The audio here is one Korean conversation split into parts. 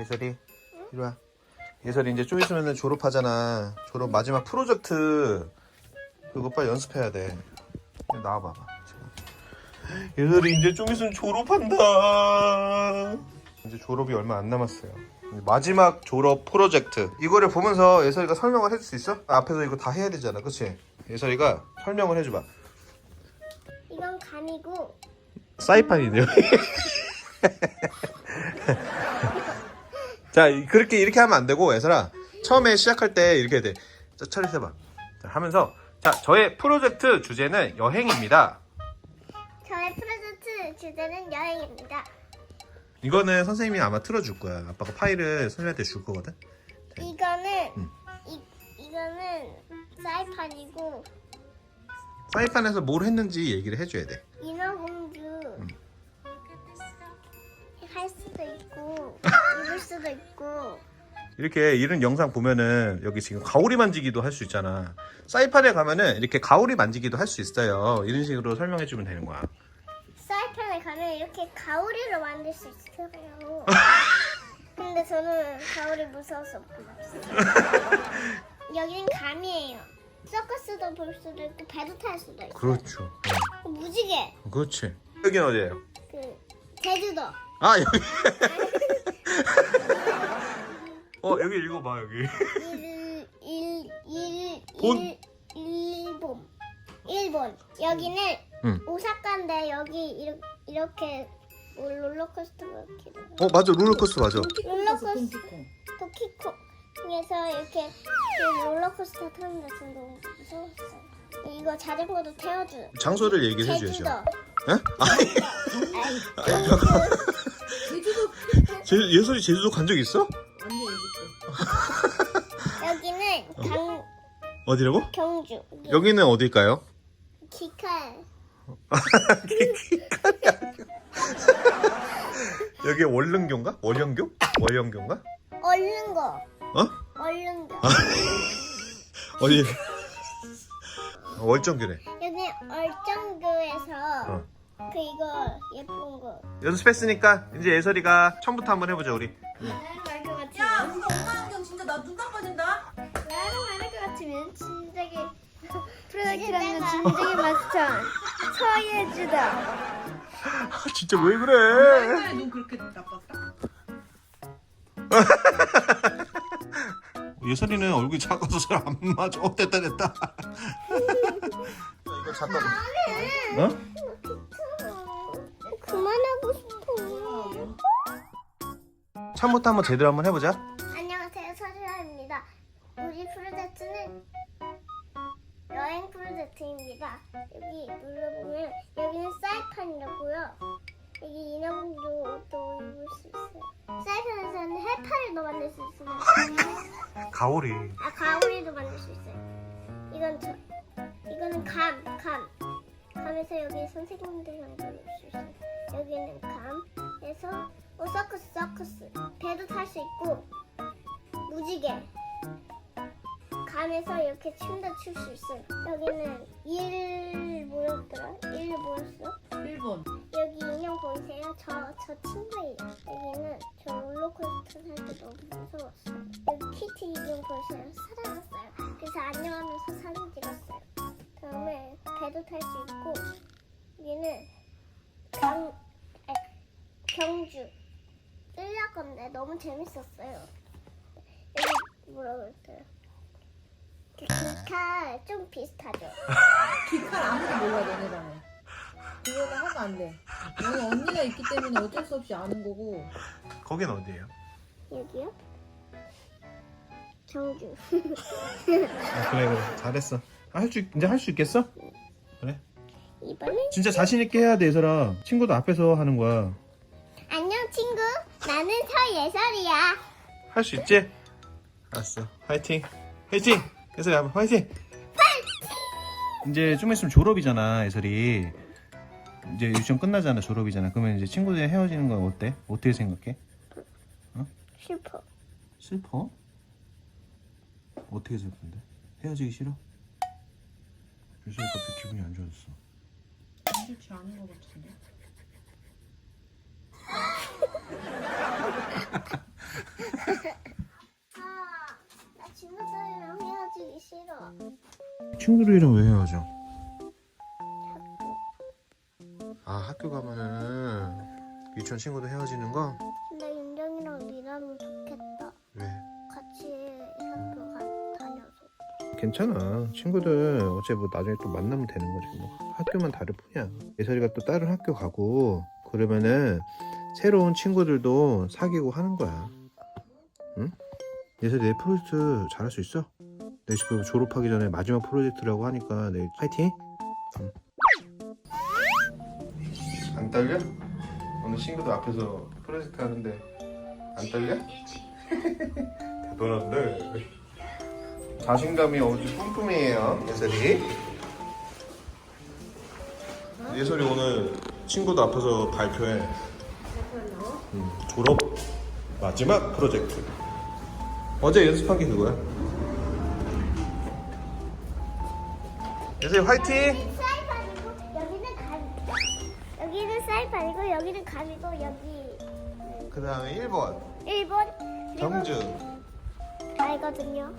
예설이? 이리 와. 예설이 이제 좀 있으면 졸업하잖아. 졸업 마지막 프로젝트 그거 빨리 연습해야 돼. 나와봐봐 지금. 예설이 이제 좀 있으면 졸업한다. 이제 졸업이 얼마 안 남았어요. 마지막 졸업 프로젝트. 이거를 보면서 예설이가 설명을 해줄 수 있어? 앞에서 이거 다 해야 되잖아. 그치? 예설이가 설명을 해줘봐. 이건 감이고. 사이판이네요. 자, 이- 그렇게 이렇게 하면 안 되고, 애설아. 처음에 시작할 때 이렇게 해야 돼. 자, 차례해봐. 자, 하면서, 자, 저의 프로젝트 주제는 여행입니다. 저의 프로젝트 주제는 여행입니다. 이거는 선생님이 아마 틀어줄 거야. 아빠가 파일을 선생님한테 줄 거거든. 이거는 응. 이 이거는 사이판이고 사이판에서 뭘 했는지 얘기를 해줘야 돼. 할 수도 있고 입을 수도 있고 이렇게 이런 영상 보면은 여기 지금 가오리 만지기도 할 수 있잖아. 사이판에 가면은 이렇게 가오리 만지기도 할 수 있어요. 이런 식으로 설명해 주면 되는 거야. 사이판에 가면 이렇게 가오리로 만들 수 있어요. 근데 저는 가오리 무서워서 못 봤어요. 여기는 감이에요. 서커스도 볼 수도 있고 배도 탈 수도 있고 그렇죠. 무지개 그렇지. 여긴 어디예요? 그 제주도 아 여기. 어 여기 읽어봐 여기. 일 일 일 본? 일본 일본 여기는 응. 오사카인데 여기 이렇게, 이렇게 뭐 롤러코스터가 이렇게 돼요. 어 맞아 롤러코스터 맞아. 롤러코스터 도키콩에서 이렇게 그 롤러코스터 타는데 전 너무 무서웠어요. 이거 자전거도 태워줘요. 장소를 얘기를 해줘야죠. 제주도. 에? 아니 아이, 제주도 제, 예솔이 제주도 간 적 있어? 완전 여기 여기는 강 어디라고? 경주. 여기는 어딜까요? 기칼. 여기 월릉교인가? 월영교? 월영교인가? 얼른 거. 어? 얼른 거. 어디? 월정교네. 여기 얼짱교에서 어. 그 이거 예쁜 거. 연습했으니까 이제 예설이가 처음부터 한번 해보자 우리. 나랑 말것 같으면 야 우리 엄마 안경 진짜 나눈 깜빡인다 나랑 말것 같으면 진작에 프로젝트라는 진작에 마스터 서예주다. 아, 진짜 왜 그래? 눈 그렇게 나빴어? 예설이는 얼굴이 작아서 잘 안 맞아. 어 됐다 됐다. 이거 잠깐. 어? 그만하고 싶어. 처음부터 한번 제대로 한번 해보자. 안녕하세요 서주아입니다. 우리 프로젝트는 여행 프로젝트입니다. 여기 눌러보면 여기는 사이판이라고요. 여기 인어공주도 입을 수 있어요. 사이판에서는 해파리도 만들 수 있어요. 가오리. 아 가오리도 만들 수 있어요. 이건 저 이거는 감 감. 감에서 여기 선생님들이랑 놀수 있어요. 여기는 감에서 어 서커스 서커스 배도 탈 수 있고 무지개 감에서 이렇게 춤도 출 수 있어요. 여기는 일 뭐였더라? 일 뭐였어? 1번 여기 인형 보이세요? 저, 저 친구예요. 여기는 저 롤러코스터 탈 때 너무 무서웠어요. 여기 키티 인형 보이세요? 사랑 배도 탈 수 있고 여기는 강, 아니, 경주 뜰려 건데 너무 재밌었어요. 여기 뭐라고 했어요? 그 기카 좀 비슷하죠? 기칼 아무도 몰라 반에 그거는 하면 안돼 너는 언니가 있기 때문에 어쩔 수 없이 아는 거고 거긴 어디예요? 여기요? 경주. 아, 그래 그래 잘했어. 할수 이제 할 수 있겠어? 그래. 이번엔 진짜 자신 있게 해야 돼 예설아. 친구도 앞에서 하는 거야. 안녕 친구. 나는 서예설이야. 할 수 있지? 알았어. 화이팅. 화이팅. 예설이 한번 화이팅. 이제 좀 있으면 졸업이잖아 예설이. 이제 유치원 끝나잖아 졸업이잖아. 그러면 이제 친구들 헤어지는 건 어때? 어떻게 생각해? 슈퍼. 슬퍼? 어떻게 슬픈데? 헤어지기 싫어? 요즘 갑자기 기분이 안 좋아졌어. 안 좋지 않은 것 같은데? 아, 나 친구들이랑 헤어지기 싫어. 친구들이랑 왜 헤어져? 학교. 아 학교 가면은 유치원 친구도 헤어지는 거? 괜찮아 친구들 어째 뭐 나중에 또 만나면 되는 거지 뭐 학교만 다를 뿐이야 예설이가 또 다른 학교 가고 그러면은 새로운 친구들도 사귀고 하는 거야 응? 예설이 내 프로젝트 잘할 수 있어? 내 지금 졸업하기 전에 마지막 프로젝트라고 하니까 내 파이팅 응. 안 떨려? 오늘 친구들 앞에서 프로젝트 하는데 안 떨려? 대단한데 자신감이 아주 뿜뿜이에요 예설이. 예설이 오늘 친구들 앞에서 발표해. 음, 졸업 마지막 프로젝트. 어제 연습한 게 그거야? 예설이 화이팅! 사이판이고 여기는 가미고 여기는 사이판이고 여기는 가미고 여기. 그 다음에 1번. 1번. 경주 알거든요.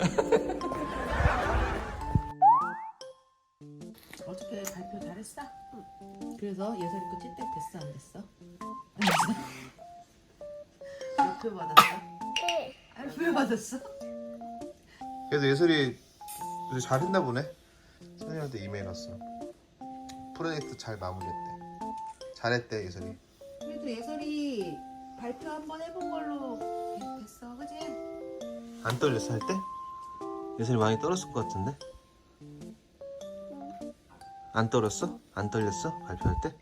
어떻게 발표 잘했어? 그래서 예설이 거 찐득 됐어 안 됐어? 안 됐어? 몇표 받았어? 네. 몇표 받았어? 그래도 예설이 요새 잘했나 보네 선생님한테 이메일 왔어 프로젝트 잘 마무리했대 잘했대 예설이 그래도 예설이 발표 한번 해본 걸로 됐어 그지? 안 떨렸어 할 때? 예슬이 많이 떨었을 것 같은데? 안 떨었어? 안 떨렸어? 발표할 때?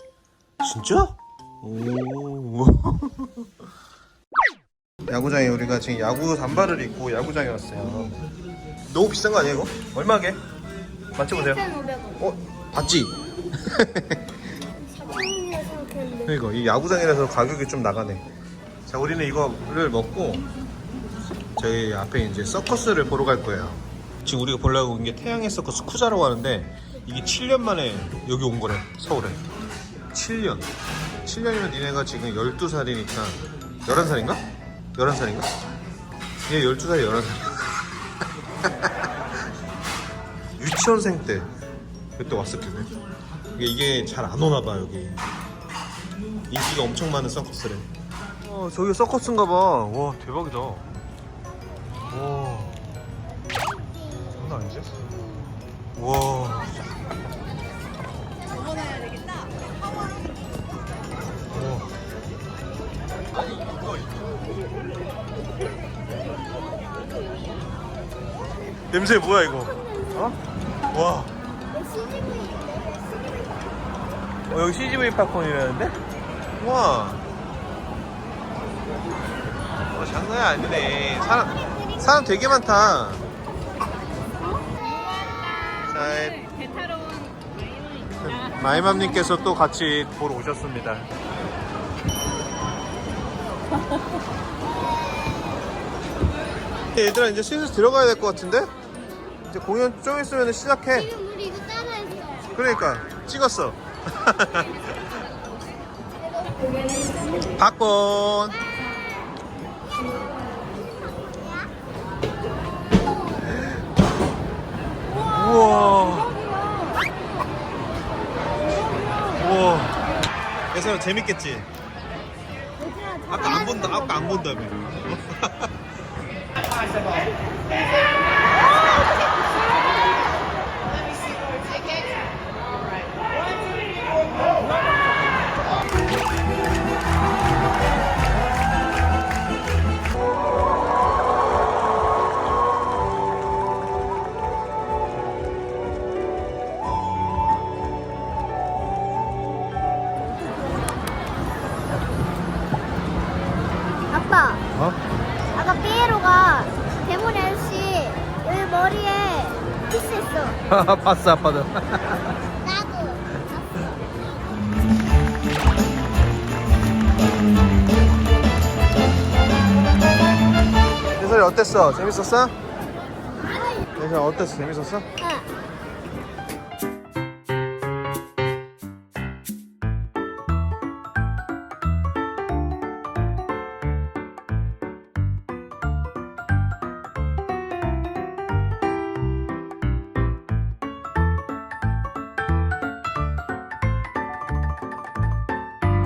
진짜? 오 야구장에 우리가 지금 야구 단발을 입고 야구장에 왔어요 너무 비싼 거 아니야 이거? 얼마게? 맞춰보세요 1,500원. 어? 봤지? 4,000원이라 생각했는데. 그러니까 이 야구장이라서 가격이 좀 나가네. 자, 우리는 이거를 먹고 저희 앞에 이제 서커스를 보러 갈 거예요. 지금 우리가 보려고 온 게 태양의 서커스 쿠자라고 하는데 이게 7년 만에 여기 온 거래 서울에. 7년. 7년이면 니네가 지금 12살이니까 11살인가? 11살인가? 얘 12살이 11살. 유치원생 때 그때 왔었거든. 이게, 이게 잘 안 오나 봐 여기. 인기가 엄청 많은 서커스래. 어, 저기 서커스인가 봐. 와, 대박이다. 와. 장난 아니지? 와. 적어놔야 되겠다 와. 냄새 뭐야 이거? 어? 와. 어, 여기 CGV 팝콘이라는데? 와. 어, 장난이 아니네. 사람, 사람 되게 많다. 자, 마이맘님께서 또 같이 보러 오셨습니다. 얘들아, 이제 슬슬 들어가야 될 것 같은데? 이제 공연 좀 있으면 시작해. 지금 우리 이거 따라했어요. 그러니까, 찍었어. 팝콘. 우와. 우와. 그래서 재밌겠지? 아까 안 본다, 아까 안 본다며. 봤어, 아빠도. 나도. 예설이 어땠어? 재밌었어? 예설이 어땠어? 재밌었어? 응.